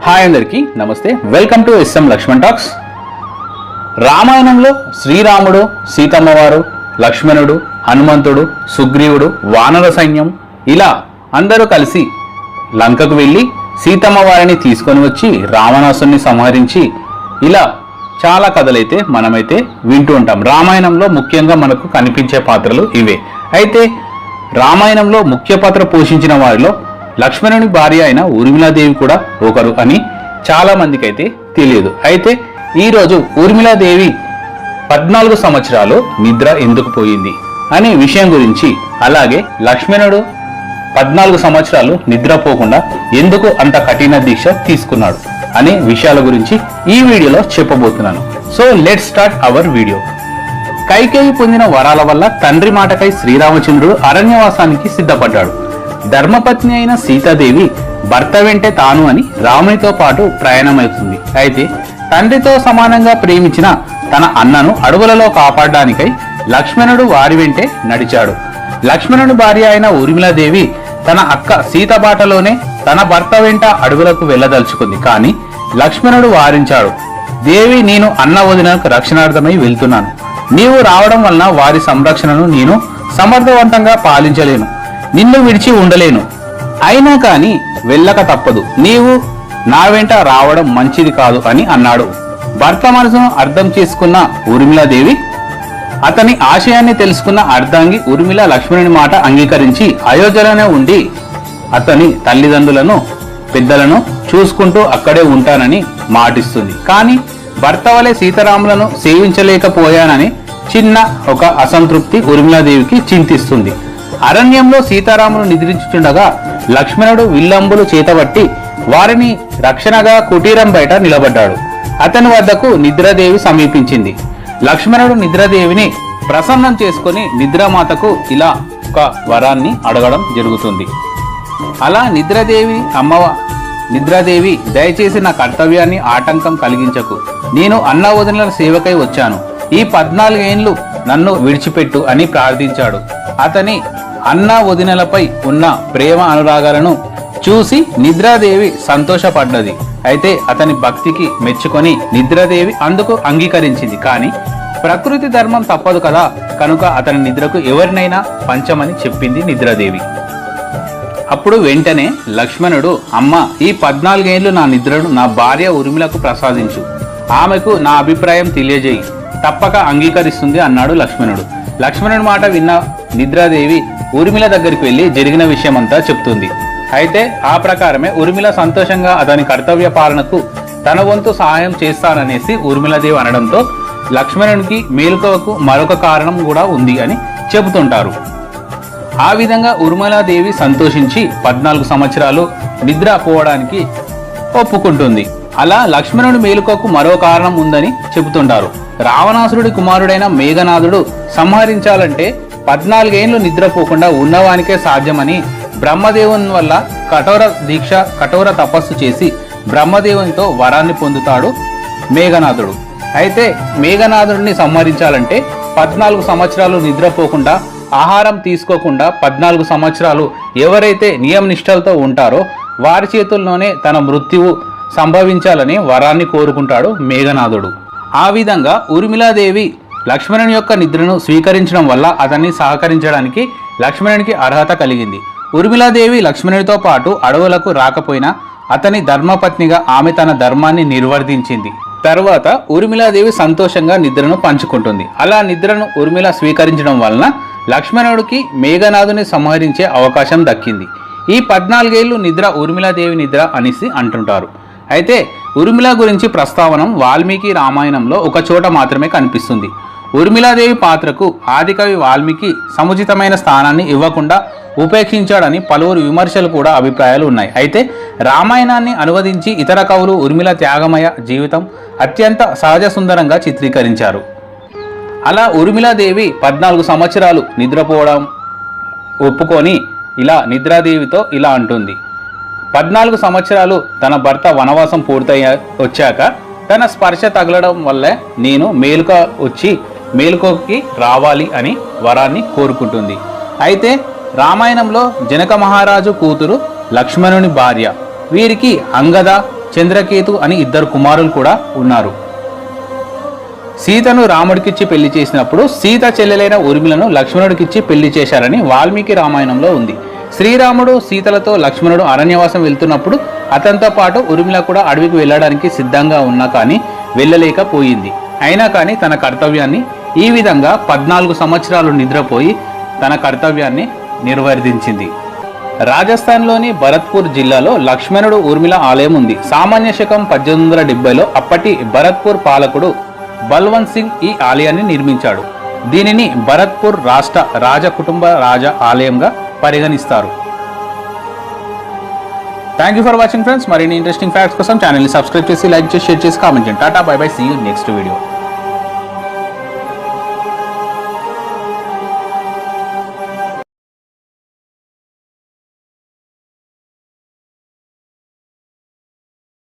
Hi అందరికీ నమస్తే. Welcome to SM Lakshman talks. రామాయణంలో శ్రీరాముడు సీతమ్మవారు లక్ష్మణుడు హనుమంతుడు సుగ్రీవుడు వానర సైన్యం ఇలా అందరూ కలిసి లంకకు వెళ్ళి సీతమ్మ వారిని తీసుకొని వచ్చి రావణాసుని సంహరించి ఇలా చాలా కథలైతే మనమైతే వింటూ ఉంటాం. రామాయణంలో ముఖ్యంగా మనకు కనిపించే పాత్రలు ఇవే. అయితే రామాయణంలో ముఖ్య పాత్ర పోషించిన వారిలో లక్ష్మణుని భార్య అయిన ఊర్మిళాదేవి కూడా ఒకరు అని చాలా మందికి అయితే తెలియదు. అయితే ఈరోజు ఊర్మిళాదేవి పద్నాలుగు సంవత్సరాలు నిద్ర ఎందుకు పోయింది అనే విషయం గురించి అలాగే లక్ష్మణుడు పద్నాలుగు సంవత్సరాలు నిద్రపోకుండా ఎందుకు అంత కఠిన దీక్ష తీసుకున్నాడు అనే విషయాల గురించి ఈ వీడియోలో చెప్పబోతున్నాను. So let start our video Kaikeyi పొందిన వరాల వల్ల తండ్రి మాటకై శ్రీరామచంద్రుడు అరణ్యవాసానికి సిద్ధపడ్డాడు. ధర్మపత్ని అయిన సీతాదేవి భర్త వెంటే తాను అని రామునితో పాటు ప్రయాణమవుతుంది. అయితే తండ్రితో సమానంగా ప్రేమించిన తన అన్నను అడవులలో కాపాడడానికై లక్ష్మణుడు వారి వెంటే నడిచాడు. లక్ష్మణుడి భార్య అయిన ఊర్మిళాదేవి తన అక్క సీత బాటలోనే తన భర్త వెంట అడవులకు వెళ్ళదలుచుకుంది. కానీ లక్ష్మణుడు వారించాడు దేవి నేను అన్న వదినకు రక్షణార్థమై వెళ్తున్నాను. నీవు రావడం వలన వారి సంరక్షణను నేను సమర్థవంతంగా పాలించలేను. నిన్ను విడిచి ఉండలేను. అయినా కాని వెళ్ళక తప్పదు. నీవు నా వెంట రావడం మంచిది కాదు అని అన్నాడు. భర్త మనసును అర్థం చేసుకున్న ఊర్మిళాదేవి అతని ఆశయాన్ని తెలుసుకున్న అర్ధాంగి ఊర్మిళ లక్ష్మణుని మాట అంగీకరించి అయోధ్యలోనే ఉండి అతని తల్లిదండ్రులను పెద్దలను చూసుకుంటూ అక్కడే ఉంటానని మాటిస్తుంది. కానీ భర్త వలె సీతారాములను సేవించలేకపోయానని చిన్న ఒక అసంతృప్తి ఊర్మిళాదేవికి చింతిస్తుంది. అరణ్యంలో సీతారాములు నిద్రించుచుండగా లక్ష్మణుడు విల్లంబులు చేతబట్టి వారిని రక్షణగా కుటీరం బయట నిలబడ్డాడు. అతని వద్దకు నిద్రదేవి సమీపించింది. లక్ష్మణుడు నిద్రదేవిని ప్రసన్నం చేసుకొని నిద్రమాతకు ఇలా ఒక వరాన్ని అడగడం జరుగుతుంది. అలా నిద్రదేవి అమ్మవ నిద్రాదేవి దయచేసి నా కర్తవ్యాన్ని ఆటంకం కలిగించకు. నేను అన్న వదినల సేవకై వచ్చాను. ఈ పద్నాలుగేండ్లు నన్ను విడిచిపెట్టు అని ప్రార్థించాడు. అతని అన్న వదినలపై ఉన్న ప్రేమ అనురాగాలను చూసి నిద్రాదేవి సంతోషపడ్డది. అయితే అతని భక్తికి మెచ్చుకొని నిద్రాదేవి అందుకు అంగీకరించింది. కానీ ప్రకృతి ధర్మం తప్పదు కదా కనుక అతని నిద్రకు ఎవరినైనా పంచమని చెప్పింది నిద్రాదేవి. అప్పుడు వెంటనే లక్ష్మణుడు అమ్మ ఈ పద్నాలుగేళ్ళు నా నిద్రను నా భార్య ఉర్మిలకు ప్రసాదించు. ఆమెకు నా అభిప్రాయం తెలియజేయి. తప్పక అంగీకరిస్తుంది అన్నాడు లక్ష్మణుడు. లక్ష్మణుడి మాట విన్న నిద్రాదేవి ఊర్మిళ దగ్గరికి వెళ్ళి జరిగిన విషయమంతా చెప్తుంది. అయితే ఆ ప్రకారమే ఉర్మిళ సంతోషంగా అతని కర్తవ్య పాలనకు తన వంతు సహాయం చేస్తాననేసి ఊర్మిళదేవి అనడంతో లక్ష్మణునికి మేలుకోవకు మరొక కారణం కూడా ఉంది అని చెబుతుంటారు. ఆ విధంగా ఉర్మలాదేవి సంతోషించి పద్నాలుగు సంవత్సరాలు నిద్ర పోవడానికి ఒప్పుకుంటుంది. అలా లక్ష్మణుని మేలుకోకు మరో కారణం ఉందని చెబుతుంటారు. రావణాసురుడి కుమారుడైన మేఘనాథుడు సంహరించాలంటే పద్నాలుగేండ్లు నిద్రపోకుండా ఉన్నవానికే సాధ్యమని బ్రహ్మదేవుని వల్ల కఠోర దీక్ష కఠోర తపస్సు చేసి బ్రహ్మదేవునితో వరాన్ని పొందుతాడు మేఘనాథుడు. అయితే మేఘనాథుడిని సంహరించాలంటే పద్నాలుగు సంవత్సరాలు నిద్రపోకుండా ఆహారం తీసుకోకుండా పద్నాలుగు సంవత్సరాలు ఎవరైతే నియమనిష్టలతో ఉంటారో వారి చేతుల్లోనే తన మృత్యువు సంభవించాలని వరాన్ని కోరుకుంటాడు మేఘనాథుడు. ఆ విధంగా ఉర్మిలాదేవి లక్ష్మణుని యొక్క నిద్రను స్వీకరించడం వల్ల అతన్ని సహకరించడానికి లక్ష్మణునికి అర్హత కలిగింది. ఉర్మిలాదేవి లక్ష్మణునితో పాటు అడవులకు రాకపోయినా అతని ధర్మపత్నిగా ఆమె తన ధర్మాన్ని నిర్వర్తించింది. తర్వాత ఉర్మిలాదేవి సంతోషంగా నిద్రను పంచుకుంటుంది. అలా నిద్రను ఊర్మిళ స్వీకరించడం వలన లక్ష్మణుడికి మేఘనాథుని సంహరించే అవకాశం దక్కింది. ఈ పద్నాలుగేళ్ళు నిద్ర ఉర్మిలాదేవి నిద్ర అనేసి అంటుంటారు. అయితే ఉర్మిళ గురించి ప్రస్తావనం వాల్మీకి రామాయణంలో ఒక చోట మాత్రమే కనిపిస్తుంది. ఉర్మిళాదేవి పాత్రకు ఆదికవి వాల్మీకి సముచితమైన స్థానాన్ని ఇవ్వకుండా ఉపేక్షించాడని పలువురు విమర్శలు కూడా అభిప్రాయాలు ఉన్నాయి. అయితే రామాయణాన్ని అనువదించి ఇతర కవులు ఉర్మిళ త్యాగమయ జీవితం అత్యంత సహజ సుందరంగా చిత్రీకరించారు. అలా ఉర్మిళాదేవి పద్నాలుగు సంవత్సరాలు నిద్రపోవడం ఒప్పుకొని ఇలా నిద్రాదేవితో ఇలా అంటుంది. పద్నాలుగు సంవత్సరాలు తన భర్త వనవాసం పూర్తయ్య వచ్చాక తన స్పర్శ తగలడం వల్లే నేను మేలుక వచ్చి మేలుకోకి రావాలి అని వరాన్ని కోరుకుంటుంది. అయితే రామాయణంలో జనక మహారాజు కూతురు లక్ష్మణుని భార్య వీరికి అంగద చంద్రకేతు అని ఇద్దరు కుమారులు కూడా ఉన్నారు. సీతను రాముడికిచ్చి పెళ్ళి చేసినప్పుడు సీత చెల్లెలైన ఉర్మిలను లక్ష్మణుడికిచ్చి పెళ్ళి చేశారని వాల్మీకి రామాయణంలో ఉంది. శ్రీరాముడు సీతలతో లక్ష్మణుడు అరణ్యవాసం వెళ్తున్నప్పుడు అతనితో పాటు ఉర్మిళ కూడా అడవికి వెళ్ళడానికి సిద్ధంగా ఉన్నా కానీ వెళ్ళలేకపోయింది. అయినా కానీ తన కర్తవ్యాన్ని ఈ విధంగా పద్నాలుగు సంవత్సరాలు నిద్రపోయి తన కర్తవ్యాన్ని నిర్వర్తించింది. రాజస్థాన్లోని భరత్పూర్ జిల్లాలో లక్ష్మణుడు ఊర్మిళ ఆలయం ఉంది. సామాన్య శకం పద్దెనిమిది వందల డెబ్బైలో అప్పటి భరత్పూర్ పాలకుడు బల్వంత్ సింగ్ ఈ ఆలయాన్ని నిర్మించాడు. దీనిని భరత్పూర్ రాష్ట్ర రాజ కుటుంబ రాజ ఆలయంగా పరిగణిస్తారు. Thank you for watching friends మరిన్ని ఇంట్రెస్టింగ్ ఫ్యాక్ట్స్ కోసం ఛానల్ని సబ్స్క్రైబ్ చేసి లైక్ చేసి షేర్ చేసి కామెంట్ చేయండి. Tata bye bye see you next video